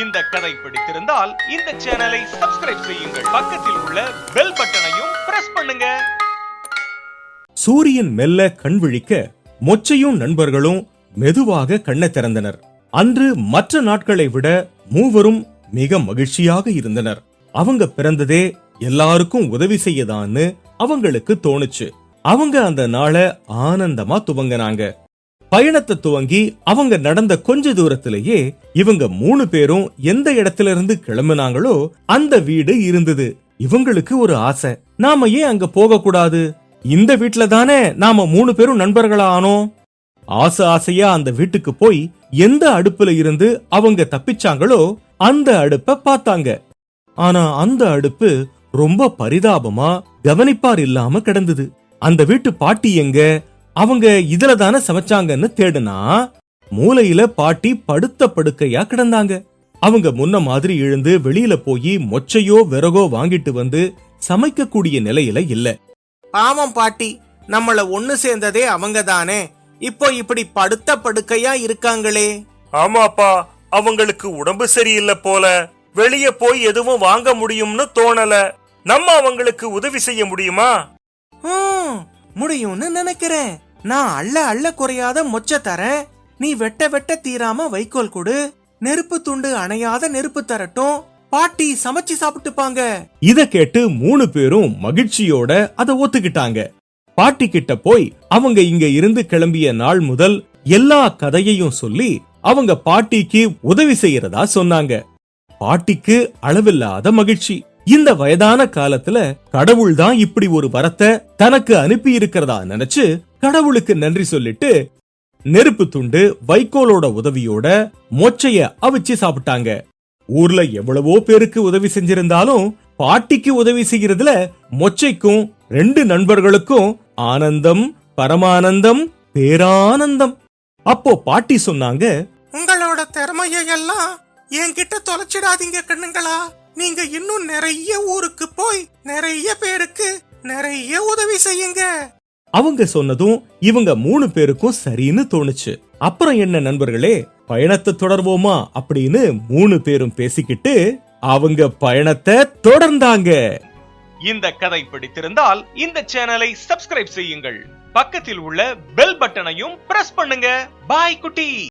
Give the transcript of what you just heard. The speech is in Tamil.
இந்த கதை பிடித்திருந்தால் இந்த சேனலை சப்ஸ்கிரைப் செய்யுங்கள். பக்கத்தில் உள்ள பெல் பட்டனையும் பிரஸ் பண்ணுங்க. சூரியன் மெல்ல கண் விழிக்க மொச்சையும் நண்பர்களும் மெதுவாக கண்ணை திறந்தனர். அன்று மற்ற நாட்களை விட மூவரும் மிக மகிழ்ச்சியாக இருந்தனர். அவங்க பிறந்ததே எல்லாருக்கும் உதவி செய்யதான்னு அவங்களுக்கு தோணுச்சு. அவங்க அந்த நாளை ஆனந்தமா துவங்கினாங்க. பயணத்தை துவங்கி அவங்க நடந்த கொஞ்ச தூரத்திலேயே இவங்க மூணு பேரும் எந்த இடத்துல இருந்து கிளம்புனாங்களோ அந்த வீடு இருந்தது. இவங்களுக்கு ஒரு ஆசை. நாம ஏன் அங்க போக கூடாது இந்த வீட்டுல தானே நாம மூணு பேரும் நண்பர்களா ஆனோம்? ஆசை ஆசையா அந்த வீட்டுக்கு போய் எந்த அடுப்புல இருந்து அவங்க தப்பிச்சாங்களோ அந்த அடுப்ப பார்த்தாங்க. ஆனா அந்த அடுப்பு ரொம்ப பரிதாபமா கவனிப்பார் இல்லாம கிடந்தது. அந்த வீட்டு பாட்டி எங்க? அவங்க இதுல தானே சமைச்சாங்கன்னு தேடுனா மூலையில பாட்டி படுத்த படுக்கையா கிடந்தாங்க. அவங்க முன்ன மாதிரி எழுந்து வெளியில போய் மொச்சையோ விறகோ வாங்கிட்டு வந்து சமைக்கக்கூடிய நிலையில இல்ல. பாவம் பாட்டி நம்மள ஒண்ணு சேர்ந்ததே அவங்க தானே. இப்போ இப்படி படுத்த படுக்கையா இருக்காங்களே. ஆமாப்பா அவங்களுக்கு உடம்பு சரியில்லை போல. வெளிய போய் எதுவும் வாங்க முடியும்னு தோணல. நம்ம அவங்களுக்கு உதவி செய்ய முடியுமா? முடியும்னு நினைக்கிறேன். நான் அள்ள அள்ள குறையாத மொச்ச தரேன். நீ வெட்ட வெட்ட தீராம வைக்கோல் கொடு. நெருப்பு துண்டு அணையாத நெருப்பு தரட்டும். பாட்டி சமைச்சு சாப்பிட்டுப்பாங்க. இத கேட்டு மூணு பேரும் மகிழ்ச்சியோட அத ஒத்துக்கிட்டாங்க. பாட்டி கிட்ட போய் அவங்க இங்க இருந்து கிளம்பிய நாள் முதல் எல்லா கதையையும் சொல்லி அவங்க பாட்டிக்கு உதவி செய்யறதா சொன்னாங்க. பாட்டிக்கு அளவில்லாத மகிழ்ச்சி. இந்த வயதான காலத்துல கடவுள் தான் இப்படி ஒரு வரத்தை தனக்கு அனுப்பி இருக்கிறதா நினைச்சு கடவுளுக்கு நன்றி சொல்லிட்டு நெருப்பு துண்டு வைக்கோலோட உதவியோட மொச்சைய அவிச்சு சாப்பிட்டாங்க. ஊர்ல எவ்வளவோ பேருக்கு உதவி செஞ்சிருந்தாலும் பாட்டிக்கு உதவி செய்யறதுல மொச்சைக்கும் ரெண்டு நண்பர்களுக்கும் ஆனந்தம் பரமானந்தம் பேரானந்தம். அப்போ பாட்டி சொன்னாங்க உங்களோட திறமையெல்லாம் என்கிட்ட தொலைச்சிடாதீங்க கண்ணுங்களா. நீங்க இன்னும் நிறைய ஊருக்கு போய் நிறைய பேருக்கு நிறைய உதவி செய்யுங்க. அவங்க சொன்னதும் இவங்க மூணு பேருக்கும் சரின்னு தோணுச்சு. அப்புறம் என்ன நண்பர்களே பயணத்தை தொடர்வோமா அப்படின்னு மூணு பேரும் பேசிக்கிட்டு அவங்க பயணத்தை தொடர்ந்தாங்க. இந்த கதை பிடித்திருந்தால் இந்த சேனலை சப்ஸ்கிரைப் செய்யுங்கள். பக்கத்தில் உள்ள பெல் பட்டனையும் பிரஸ் பண்ணுங்க. பாய் குட்டி!